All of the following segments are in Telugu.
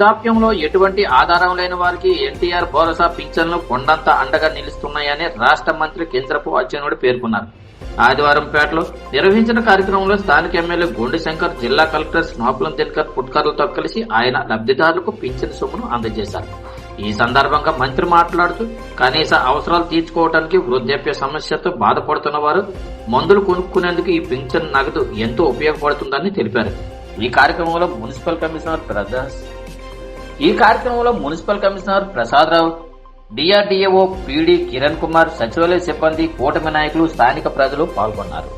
వృద్ధాప్యంలో ఎటువంటి ఆధారం లేని వారికి ఎన్టీఆర్ భరోసా పింఛన్లు కొండంత అండగా నిలుస్తున్నాయని రాష్ట్ర మంత్రి కేంద్రపు అచ్చెనుడు పేర్కొన్నారు. ఆదివారం పేటలో నిర్వహించిన కార్యక్రమంలో స్థానిక ఎమ్మెల్యే గోండి శంకర్ జిల్లా కలెక్టర్ స్నాపులం దినకర్ పుట్కర్లతో కలిసి ఆయన లబ్ధిదారులకు పింఛన్ సొమ్మును అందజేశారు. ఈ సందర్భంగా మంత్రి మాట్లాడుతూ కనీస అవసరాలు తీర్చుకోవడానికి వృద్ధాప్య సమస్యతో బాధపడుతున్న వారు మందులు కొనుక్కునేందుకు ఈ పింఛన్ నగదు ఎంతో ఉపయోగపడుతుందని తెలిపారు. ఈ కార్యక్రమంలో మున్సిపల్ కమిషనర్ ప్రదాస్ ఈ కార్యక్రమంలో municipal commissioner Prasad Rao DRDAO PD Kiran Kumar సచివాలయ సిబ్బంది కూటమి నాయకులు స్థానిక ప్రజలు పాల్గొన్నారు.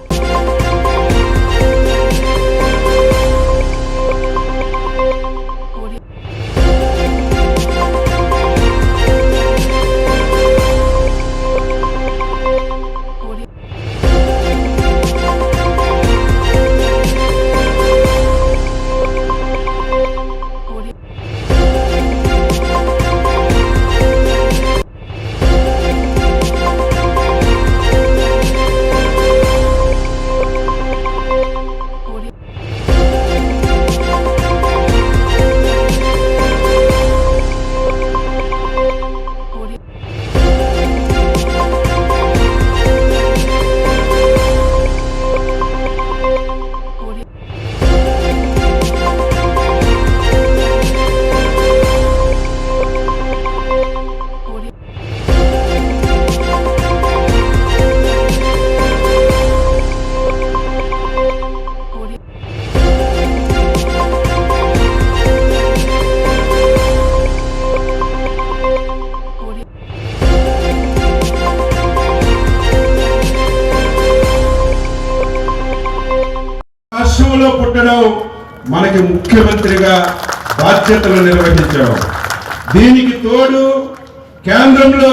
పుట్టడం మనకి ముఖ్యమంత్రిగా బాధ్యతలు నిర్వహించడం. దీనికి తోడు కేంద్రంలో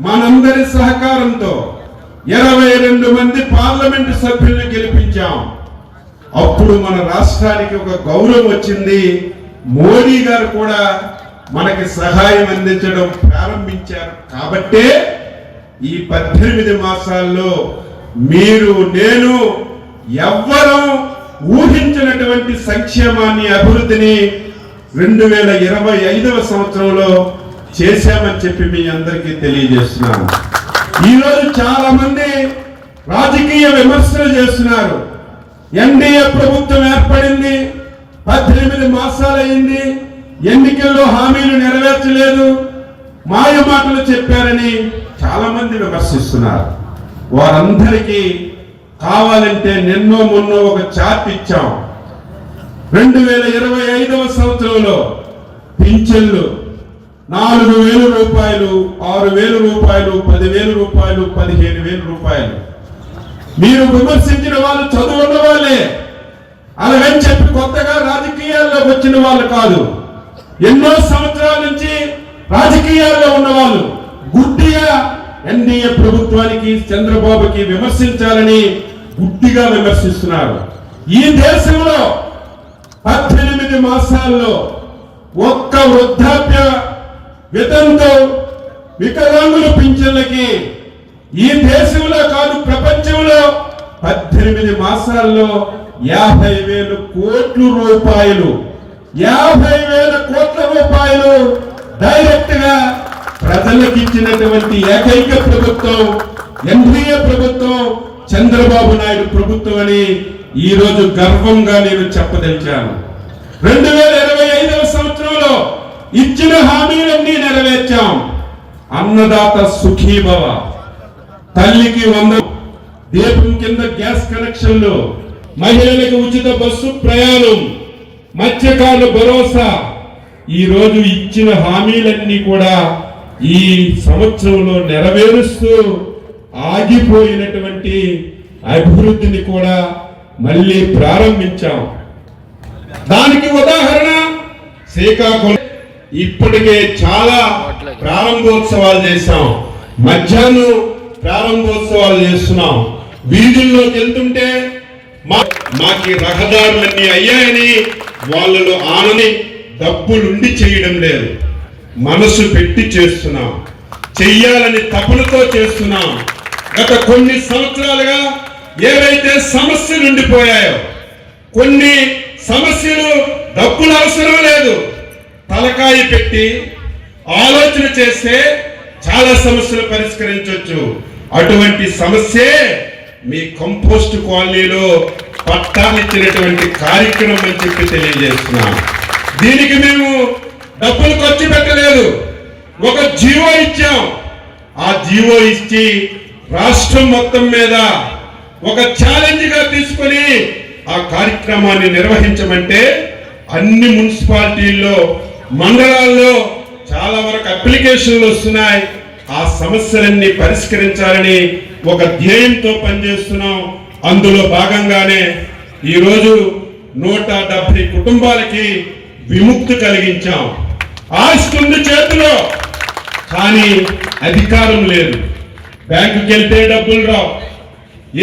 మనందరి సహకారంతో ఇరవై రెండు మంది పార్లమెంటు సభ్యుల్ని గెలిపించాం. అప్పుడు మన రాష్ట్రానికి ఒక గౌరవం వచ్చింది. మోడీ గారు కూడా మనకి సహాయం అందించడం ప్రారంభించారు. కాబట్టే ఈ పద్దెనిమిది మాసాల్లో మీరు నేను ఎవ్వరం ఊహించినటువంటి సంక్షేమాన్ని అభివృద్ధిని రెండు వేల ఇరవై ఐదవ సంవత్సరంలో చేశామని చెప్పి మీ అందరికీ తెలియజేస్తున్నాను. ఈరోజు చాలా మంది రాజకీయ విమర్శలు చేస్తున్నారు. ఎన్డీఏ ప్రభుత్వం ఏర్పడింది పద్దెనిమిది మాసాలయ్యింది ఎన్నికల్లో హామీలు నెరవేర్చలేదు మాయ మాటలు చెప్పారని చాలా మంది విమర్శిస్తున్నారు. వారందరికీ కావాలంటే నిన్నో మొన్నో ఒక చార్ట్ ఇచ్చాం. రెండు వేల ఇరవై ఐదవ సంవత్సరంలో పింఛన్లు నాలుగు వేల రూపాయలు ఆరు వేల రూపాయలు పదివేల రూపాయలు పదిహేను వేల రూపాయలు. మీరు విమర్శించిన వాళ్ళు చదువున్న వాళ్ళే. అలాగని చెప్పి కొత్తగా రాజకీయాల్లో వచ్చిన వాళ్ళు కాదు. ఎన్నో సంవత్సరాల నుంచి రాజకీయాల్లో ఉన్నవాళ్ళు గుడ్డిగా ఎన్డీఏ ప్రభుత్వానికి చంద్రబాబుకి విమర్శించాలని గుడ్డిగా విమర్శిస్తున్నారు. ఈ దేశంలో పద్దెనిమిది మాసాల్లో ఒక్క వృద్ధాప్య వితంతో వికలాంగుల పింఛన్లకి ఈ దేశంలో కాదు ప్రపంచంలో పద్దెనిమిది మాసాల్లో యాభై వేలు కోట్లు రూపాయలు యాభై వేల కోట్ల రూపాయలు డైరెక్ట్గా ప్రజలకు ఇచ్చినటువంటి ఏకైక ప్రభుత్వం ఎన్డీఏ ప్రభుత్వం చంద్రబాబు నాయుడు ప్రభుత్వం అని ఈరోజు గర్వంగా నేను చెప్పదలిచాను. రెండు వేల ఇరవై ఐదవ సంవత్సరంలో ఇచ్చిన హామీలన్నీ నెరవేర్చాం. అన్నదాత సుఖీభవ. తల్లికి వంద దీపం కింద గ్యాస్ కనెక్షన్లు. మహిళలకు ఉచిత బస్సు ప్రయాణం. మత్స్యకారుల భరోసా. ఈరోజు ఇచ్చిన హామీలన్నీ కూడా ఈ సంవత్సరంలో నెరవేరుస్తూ ఆగిపోయినటువంటి అభివృద్ధిని కూడా మళ్ళీ ప్రారంభించాం. దానికి ఉదాహరణ శ్రీకాకుళం. ఇప్పటికే చాలా ప్రారంభోత్సవాలు చేశాం. మధ్యాహ్నం ప్రారంభోత్సవాలు చేస్తున్నాం. వీధుల్లోకి వెళ్తుంటే మా మాకి రహదారులన్నీ అయ్యాయని వాళ్ళలో ఆనని డబ్బులుండి చేయడం లేదు. మనసు పెట్టి చేస్తున్నాం. చెయ్యాలని తపనతో చేస్తున్నాం. గత కొన్ని సంవత్సరాలుగా ఏవైతే సమస్యలు ఉండిపోయాయో కొన్ని సమస్యలు డబ్బులు అవసరం లేదు. తలకాయ పెట్టి ఆలోచన చేస్తే చాలా సమస్యలు పరిష్కరించవచ్చు అటువంటి సమస్యే మీ కంపోస్ట్ కాలనీలో పట్టాలిచ్చినటువంటి కార్యక్రమం అని చెప్పి తెలియజేస్తున్నాం దీనికి మేము డబ్బులు ఖర్చు పెట్టలేదు. ఒక జీవో ఇచ్చాం. ఆ జీవో ఇచ్చి రాష్ట్రం మొత్తం మీద ఒక ఛాలెంజ్గా తీసుకొని ఆ కార్యక్రమాన్ని నిర్వహించమంటే అన్ని మున్సిపాలిటీల్లో మండలాల్లో చాలా వరకు అప్లికేషన్లు వస్తున్నాయి. ఆ సమస్యలన్నీ పరిష్కరించాలని ఒక ధ్యేయంతో పనిచేస్తున్నాం. అందులో భాగంగానే ఈరోజు నూట డెబ్బై కుటుంబాలకి విముక్తి కలిగించాం. ఆస్తి ఉంది చేతిలో కానీ అధికారం లేదు. బ్యాంకుకి వెళ్తే డబ్బులు రావు.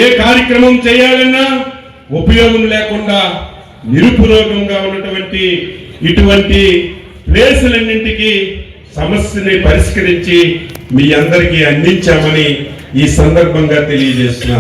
ఏ కార్యక్రమం చేయాలన్నా ఉపయోగం లేకుండా నిరుపయోగంగా ఉన్నటువంటి ఇటువంటి ప్లేసులన్నింటికి సమస్యని పరిష్కరించి మీ అందరికీ అందించామని ఈ సందర్భంగా తెలియజేస్తున్నా.